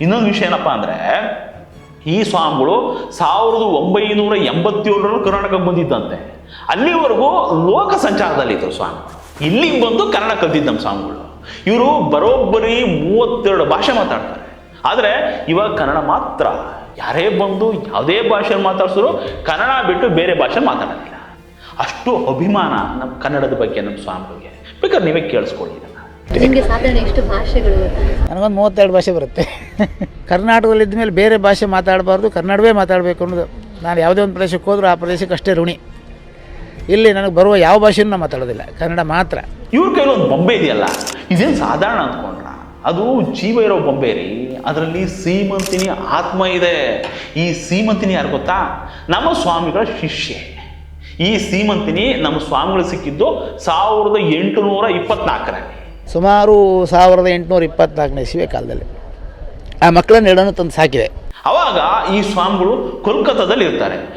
ಇನ್ನೊಂದು ವಿಷಯ ಏನಪ್ಪ ಅಂದರೆ, ಈ ಸ್ವಾಮಿಗಳು ಸಾವಿರದ ಒಂಬೈನೂರ ಎಂಬತ್ತೇಳರಲ್ಲಿ ಕರ್ನಾಟಕಕ್ಕೆ ಬಂದಿದ್ದಂತೆ. ಅಲ್ಲಿವರೆಗೂ ಲೋಕ ಸಂಚಾರದಲ್ಲಿದ್ದರು ಸ್ವಾಮಿ. ಇಲ್ಲಿಗೆ ಬಂದು ಕನ್ನಡ ಕಲ್ತಿದ್ದ ನಮ್ಮ ಸ್ವಾಮಿಗಳು. ಇವರು ಬರೋಬ್ಬರಿ ಮೂವತ್ತೆರಡು ಭಾಷೆ ಮಾತಾಡ್ತಾರೆ. ಆದರೆ ಇವಾಗ ಕನ್ನಡ ಮಾತ್ರ. ಯಾರೇ ಬಂದು ಯಾವುದೇ ಭಾಷೆ ಮಾತಾಡ್ಸಿದ್ರು ಕನ್ನಡ ಬಿಟ್ಟು ಬೇರೆ ಭಾಷೆ ಮಾತಾಡೋದಿಲ್ಲ. ಅಷ್ಟು ಅಭಿಮಾನ ನಮ್ಮ ಕನ್ನಡದ ಬಗ್ಗೆ ನಮ್ಮ ಸ್ವಾಮಿಗಳಿಗೆ. ಬೇಕಾದ್ರೆ ನೀವೇ ಕೇಳಿಸ್ಕೊಳ್ಳಿ. ನನಗೊಂದು ಮೂವತ್ತೆರಡು ಭಾಷೆ ಬರುತ್ತೆ. ಕರ್ನಾಟಕದಲ್ಲಿದ್ದ ಮೇಲೆ ಬೇರೆ ಭಾಷೆ ಮಾತಾಡಬಾರ್ದು ಕನ್ನಡವೇ ಮಾತಾಡಬೇಕು ಅನ್ನೋದು. ನಾನು ಯಾವುದೇ ಒಂದು ಪ್ರದೇಶಕ್ಕೆ ಹೋದ್ರೂ ಆ ಪ್ರದೇಶಕ್ಕೆ ಅಷ್ಟೇ ಋಣಿ. ಇಲ್ಲಿ ನನಗೆ ಬರುವ ಯಾವ ಭಾಷೆಯೂ ನಾನು ಮಾತಾಡೋದಿಲ್ಲ ಕನ್ನಡ ಮಾತ್ರ. ಇವ್ರ ಕೈಲಿ ಒಂದು ಬೊಂಬೆ ಇದೆಯಲ್ಲ? ಇದೇನು ಸಾಧಾರಣ ಅಂದ್ಕೊಂಡ್ರ ಅದು ಜೀವ ಇರೋ ಬೊಂಬೆ ರೀ. ಅದರಲ್ಲಿ ಸೀಮಂತಿನಿ ಆತ್ಮ ಇದೆ. ಈ ಸೀಮಂತಿನಿ ಯಾರು ಗೊತ್ತಾ? ನಮ್ಮ ಸ್ವಾಮಿಗಳ ಶಿಷ್ಯೆ. ಈ ಸೀಮಂತಿನಿ ನಮ್ಮ ಸ್ವಾಮಿಗಳು ಸಿಕ್ಕಿದ್ದು ಸಾವಿರದ ಎಂಟುನೂರ ಇಪ್ಪತ್ನಾಲ್ಕರಲ್ಲಿ. ಸುಮಾರು ಸಾವಿರದ ಎಂಟುನೂರ ಇಪ್ಪತ್ನಾಲ್ಕನೇ ಇಸ್ವಿಯ ಕಾಲದಲ್ಲಿ. ಆ ಮಕ್ಕಳನ್ನ ಎರಡನ್ನು ತಂದು ಸಾಕಿದೆ. ಅವಾಗ ಈ ಸ್ವಾಮಿಗಳು ಕೋಲ್ಕತ್ತಾದಲ್ಲಿ ಇರ್ತಾರೆ